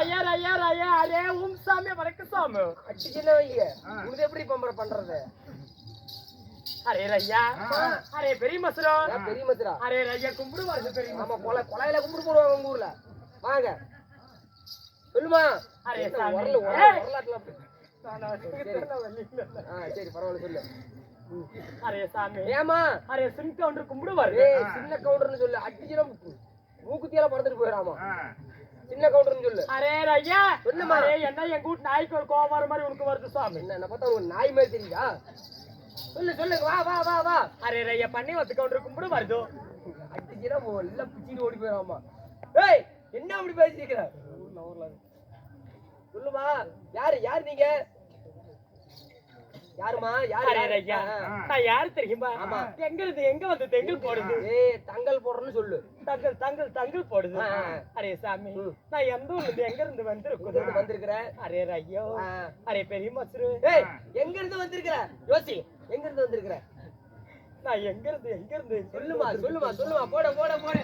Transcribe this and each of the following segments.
ரய்யா ரய்யா ரய்யா array உம் சாமி வணக்கம் சாமி. அடிச்சுக்கின்னு வைங்க. உனது எப்படி பம்பர பண்றது? அரே ரய்யா. அரே பெரிய மசுரோ. பெரிய மதுரா அரே ரய்யா கும்பிடு வருது பெரிய ஆமா கொலை கொலையில கும்பிட்டு போடுவாங்க உங்க ஊர்ல. வாங்க. சொல்லுமா? அரே அப்படி. ஆ, சரி பரவாயில்ல சொல்லு. அரே சாமி. ஏமா அரே சிம் கவுண்டர் கும்பிடு வருது ஏய் சின்ன கவுண்டர்னு சொல்லு. அடிச்சுனா மூக்குத்தியால பறந்துட்டு போயிடாமா சின்ன கவுண்டர்னு சொல்லு. அரே ரய்யா. சொல்லுமா. அரே என்ன எங்க வீட்டு நாய்க்கு ஒரு கோவம் வர மாதிரி உனக்கு வருது சாமி? என்ன என்ன பார்த்தா உங்க நாய் மாதிரி தெரியுதா? சொல்லு சொல்லு வா வா வா வா. அரே ரய்யா பண்ணி வந்து கவுண்டர் கும்பிடு வருது. அடிச்சுனா எல்லாம் பிச்சிட்டு ஓடி போயிடாமா ஏய் என்ன அப்படி பேசிக்கிற? சொல்லுமா யாரு யார் நீங்க? யாருமா யாரு ஆ. நான் யாரு தெரியுமா? ஆமா. எங்க இருந்து எங்க வந்து தெங்கல் போடுது? ஏய் தங்கல் போடுறேன்னு சொல்லு. தங்கல் தங்கல் தங்கல் போடுது. அரே சாமி. நான் எந்த ஊர்ல இருந்து எங்க இருந்து வந்திருக்குது? இங்க வந்திருக்கிற? அரே ஆ. அரே பெரிய மசுரு ஏய் எங்க இருந்து வந்திருக்கிற? யோசி எங்க இருந்து வந்திருக்கிற? நான் எங்க இருந்து எங்க இருந்து சொல்லுமா? சொல்லுமா சொல்லுமா. போட போட போட.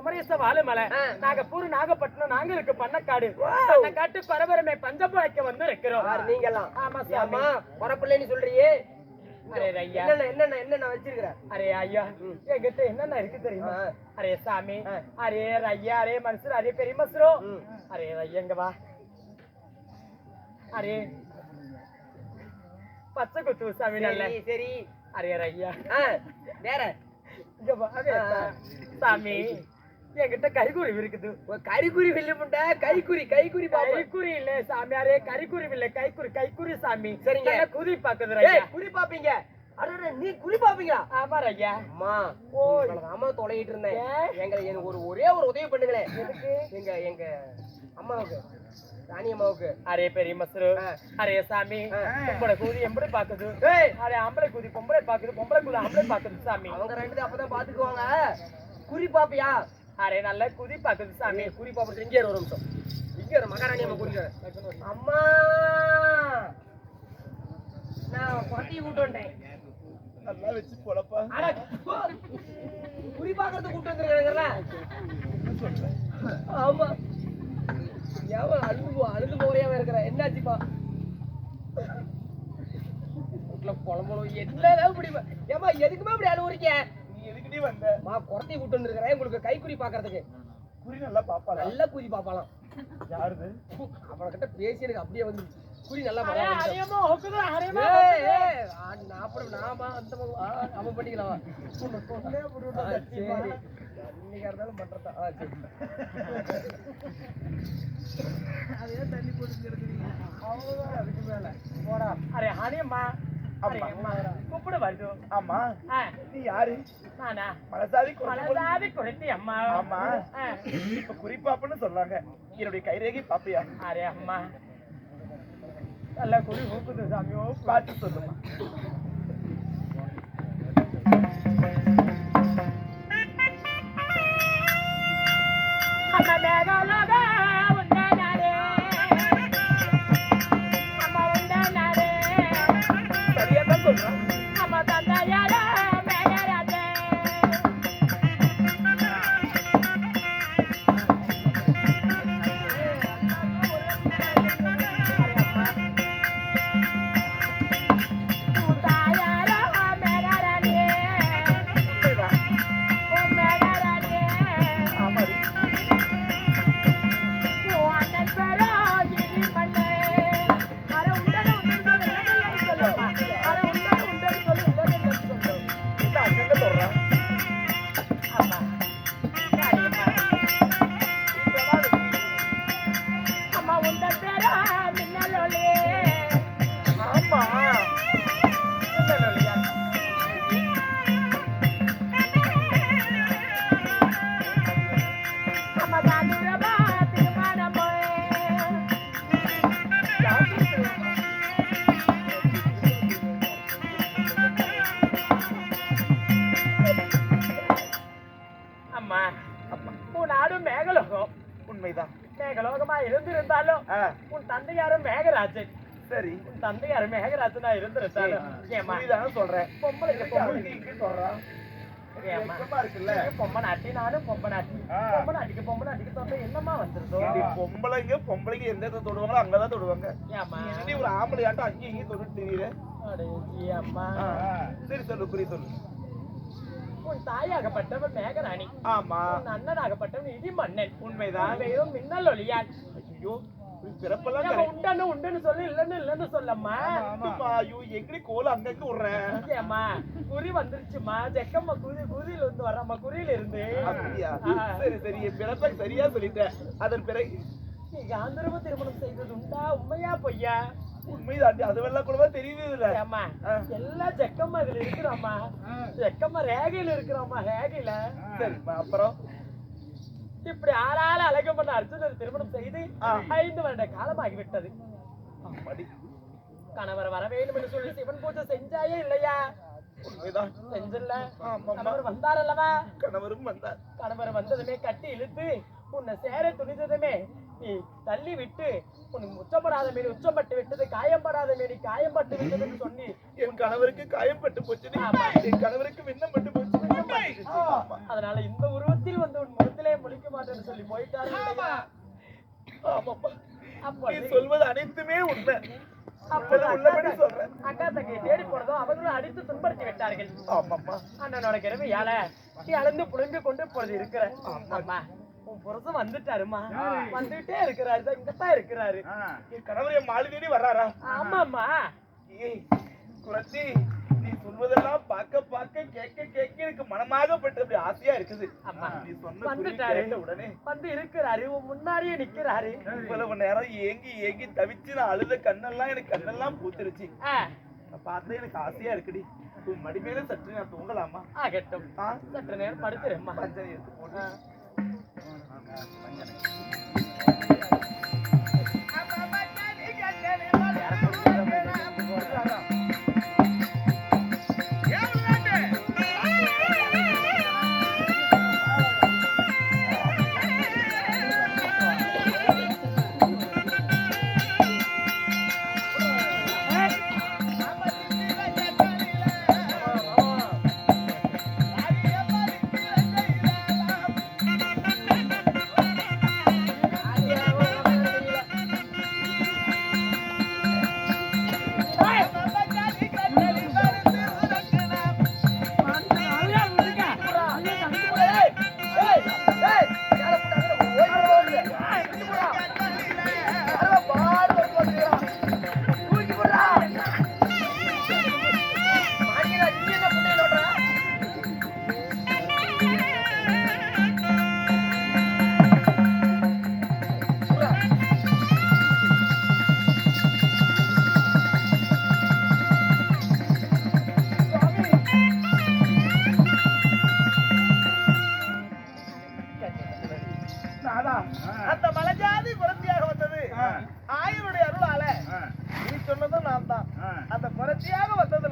குமரேச வாழுமலை ஆ. நாகப்பூர் நாகப்பட்டினம் நாங்க இருக்கு பண்ணக்காடு காட்டு பரபரமை பஞ்சபாய்க்க வந்து இருக்கிறோம் யார் நீங்கெல்லாம்? ஆமா சாமி ஏமா பொறப்பிள்ளைன்னு சொல்றியே? என்னென்ன என்னென்ன என்னென்ன வச்சிருக்கிற? அரே ஐயா என்கிட்ட என்னென்ன இருக்கு தெரியுமா. அரே சாமி. அரே ஐயா அரே மனுஷர் அரே பெரிய மசுரோ. அரே ஐயங்க வா. அரே பச்சை குத்து சாமி நல்ல. சரி. அரே ஐயா வேற. இங்க வா. சாமி. என்கிட்ட கறிக்குருவி இருக்குது. கறிக்குறி வெள்ளி முண்டை கைக்குறி கைக்குறி கைக்குறி இல்ல சாமியாரே கறிக்குருவி இல்ல கைக்குறி கைக்குறி சாமி. சரிங்க. குதி பாக்குது குறி பாப்பீங்க. நீ குறி பாப்பீங்களா? ஆமா ஐயா அம்மா ஓய். அம்மா தொலைகிட்டு இருந்தேன். ஏன்? எங்க எனக்கு ஒரு ஒரே ஒரு உதவி பண்ணுங்களேன். எதுக்கு? எங்க எங்க அம்மாவுக்கு ராணி அம்மாவுக்கு. அரே பெரிய மசுரு. அரே சாமி. பொம்பளை கூதி எம்பளை பாக்குது? அரே ஆம்பளை கூதி பொம்பளை பாக்குது பொம்பளை கூதி ஆம்பளை பாக்குது சாமி. அவங்க ரெண்டு அப்பதான் பாத்துக்குவாங்க. குறி பாப்பியா? அரே நல்ல குதி பாக்குது சாமி. குறி பாப்பட்டு இங்கே ஒரு நிமிஷம். இங்கே இரு மகாராணி அம்மா குறிக்கிறேன் அம்மா! நான் குழந்தைய கூட்டு வந்துட்டேன் நல்லா வச்சு பொழப்பா. குறி பாக்குறது கூட்டு வந்துருக்காங்கல்ல? ஆமா. ஏன் அழுது போ அழுது போறியாம இருக்கிற? என்னாச்சுப்பா? வீட்டுல குழம்பும் என்னதான் இப்படி ஏமா எதுக்குமே இப்படி அழுவுறீங்க? நீ வந்த மா குறத்தை கூட்டு வந்துருக்கிறேன். உங்களுக்கு கைக்குறி பாக்குறதுக்கு. குறி நல்லா பாப்பாளா? நல்ல குறி பாப்பாலாம் யாருது? அவன்கிட்ட பேசி எனக்கு அப்படியே வந்து குறி நல்லா அப்புறம் நாம அந்த அவன் பண்ணிக்கலாம்? சரி. இருந்தாலும் பண்றதா? சரி. அவ்வளவுதான் அதுக்கு மேல. போடா. அரே ஹனியம்மா. அம்மா கூப்பிட வருது ஆமா. ஆ. நீ யாரு? மனசாதி குறைத்தி அம்மா. ஆமா. இப்ப குறிப்பாப்புன்னு சொல்றாங்க என்னுடைய கைரேகை பாப்பியா. அரே அம்மா. நல்லா குடி ஊக்குது சாமி. ஊக்கு பார்த்து சொல்லுமா. மேகலோக உண்டனாரே மேகலோகமா இருந்திருந்தாலும் உன் தந்தையாரும் மேகராஜன். சரி. உன் தந்தையாரும் மேகராஜனா இருந்திருந்தாலும் ஏமா சொல்றேன். அவனுக்கு பொம்பளைக்கு சொல்றான் பொம்பளைங்க பொம்பளைங்க எந்த இடத்துல தொடுவாங்களோ அங்கதான் தொடுவாங்க. ஒரு ஆம்பளையாட்டம் அங்கேயும் இங்கேயும் தொட்டு அம்மா சரி சொல்லு புரிய சொல்லு. உன் தாயாகப்பட்டவன் மேகராணி ஆமா உன் அண்ணனாகப்பட்டவன் இடி மன்னன் உண்மைதான் வெறும் மின்னல் ஒளியான் ஐயோ பிறப்பெல்லாம். உண்டுன்னு உண்டுன்னு சொல்லு இல்லன்னு இல்லன்னு சொல்லம்மா ஐயோ எங்கடி கோல அங்கங்க விடுறேன் ஏம்மா குறி வந்துருச்சுமா ஜெக்கம்மா குறி குறியில இருந்து வரம்மா குறியில இருந்து. சரி சரி என் பிறப்பை சரியா சொல்லிட்டேன் அதன் பிறகு நீ காந்தரவ திருமணம் செய்தது உண்டா உண்மையா பொய்யா உண்மைதாண்டி அதுவெல்லாம் கூடவா தெரியுது இல்ல ஏம்மா ஆ. எல்லாம் ஜெக்கம்மா இதுல இருக்கிறாம்மா. ஜெக்கம்மா ரேகையில இருக்கிறாம்மா ரேகையில. சரிம்மா அப்புறம்? இப்படி ஆளால அழகம் பண்ண அர்ஜுனர் திருமணம் செய்து. ஐந்து வருட காலமாகி விட்டது. அம்மாடி, கணவர் வர வேண்டும் என்று சொல்லி சிவன் பூஜை செஞ்சாயே இல்லையா? உண்மைதான். செஞ்சல. கணவர் வந்தார் அல்லவா? கணவரும் வந்தார். கணவர் வந்ததுமே கட்டி இழுத்து உன்னை சேர துணிந்ததுமே நீ தள்ளி விட்டு உனக்கு உச்சப்படாத மீறி உச்சப்பட்டு விட்டது காயப்படாத மீறி காயப்பட்டு விட்டதுன்னு சொல்லி என் கணவருக்கு காயப்பட்டு போச்சு. என் கணவருக்கு விண்ணப்பட்டு போச்சு. ஆமா. அதனால இந்த உருவத்தில் வந்து உன் முகத்திலே முழிக்க மாட்டேன்னு சொல்லி போயிட்டாரு நீ சொல்வது அனைத்துமே உண்மை. அக்கா தங்கை தேடி போனதோ அவர்களும் அடித்து துன்படுத்தி விட்டார்கள். அண்ணனோட கிழமையால நீ அளந்து புழுந்து கொண்டு இருக்கிற. அம்மா. உன் புருஷன் வந்துட்டாருமா வந்துட்டே இருக்கிறாரு இங்கதான் இருக்கிறாரு. என் கணவர் என் மாலை தேடி வர்றாரா? ஆமாம்மா. ஏய் குரத்தி நீ சொல்வதெல்லாம் பார்க்க பார்க்க கேட்க கேட்க எனக்கு மனமாகப்பட்டு அப்படி ஆசையா இருக்குது. அம்மா, நீ சொன்ன வந்துட்டாரு. உடனே. வந்து இருக்கிறாரு. உன் முன்னாடியே நிக்கிறாரு. இவ்வளவு நேரம் ஏங்கி ஏங்கி தவிச்சு நான் அழுத கண்ணெல்லாம் எனக்கு கண்ணெல்லாம் பூத்துருச்சு. பார்த்தா எனக்கு ஆசையா இருக்குடி. உன் மடி மேல சற்று நான் தூங்கலாமா? சற்று நேரம் படுத்துறேம்மா. பஞ்சனை எடுத்து போட்டு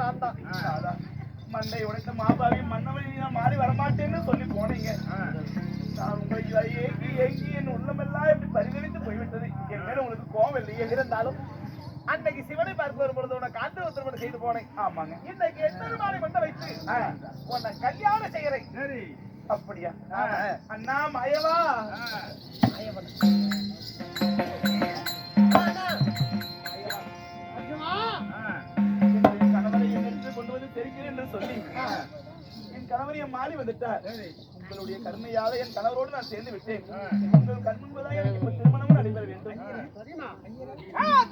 நான் தான். நானா? மண்டை உடைத்த மாபாவி மன்னவழி நான் மாறி வரமாட்டேன்னு சொல்லி போனீங்க. நான் உங்களை ஏங்கி ஏங்கி என் உள்ளமெல்லாம் இப்படி பரிதவித்து போய்விட்டது. என் மேல உங்களுக்கு கோவம் இல்லையே. இருந்தாலும் அன்னைக்கு சிவனை பார்க்க வரும்பொழுது உன்னை காந்தவ திருமணம் செய்து போனேன். ஆமாங்க. இன்னைக்கு எத்தனை மாலை மண்டை வைத்து உன்னை கல்யாணம் செய்யறேன். சரி. அப்படியா? அண்ணா மயவா. வந்துட்டார் உங்களுடைய கருணையால என் கணவரோடு நான் சேர்ந்து விட்டேன். உங்கள் கண் முன்பதாக எனக்கு திருமணமும் நடைபெற வேண்டும்.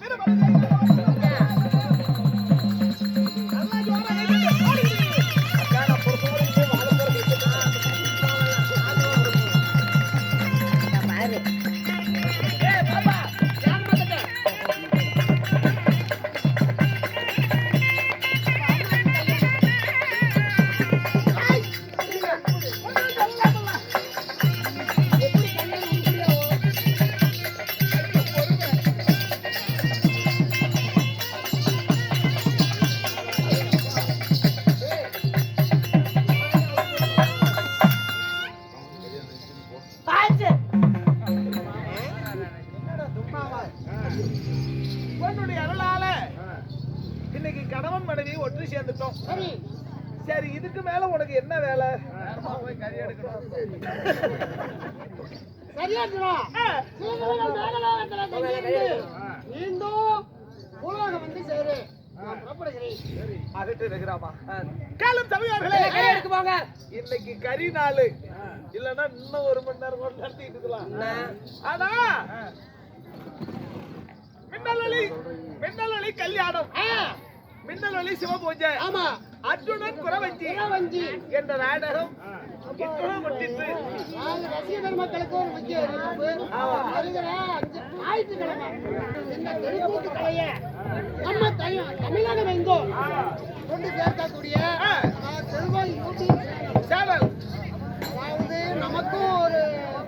திருமணம். இருக்கிறாமா காலம் தமிழர்களே போங்க இன்னைக்கு கறி நாள். இல்லன்னா இன்னும் ஒரு மணி நேரம் கூட நடத்திட்டு இருக்கலாம். ஆனா மின்னலொளி மின்னலொளி கல்யாணம். மின்னலொளி சிவபூஜை. ஆமா. அர்ஜுனன் குறவஞ்சி வஞ்சி என்ற நாடகம் ரசிக பெருமக்களுக்கு ஒரு முக்கிய அறிவிப்பு ஞாயிற்றுக்கிழமை இந்த தெருக்கூத்து கலைய நம்ம தை- தமிழகம் எங்கும் கொண்டு சேர்க்கக்கூடிய ஆஹ், செல்வம் யூடியூப் சேனல். சேனல் அதாவது நமக்கும் ஒரு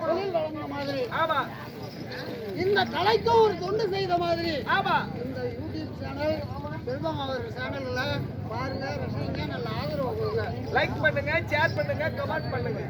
தொழில் வழங்கின மாதிரி ஆமா இந்த கலைக்கும் ஒரு தொண்டு செய்த மாதிரி ஆமா இந்த யூடியூப் சேனல் செல்வம் அவர் சேனல்ல பாருங்க ரசிங்க நல்ல ஆதரவு கொடுங்க லைக் பண்ணுங்க ஷேர் பண்ணுங்க கமெண்ட் பண்ணுங்க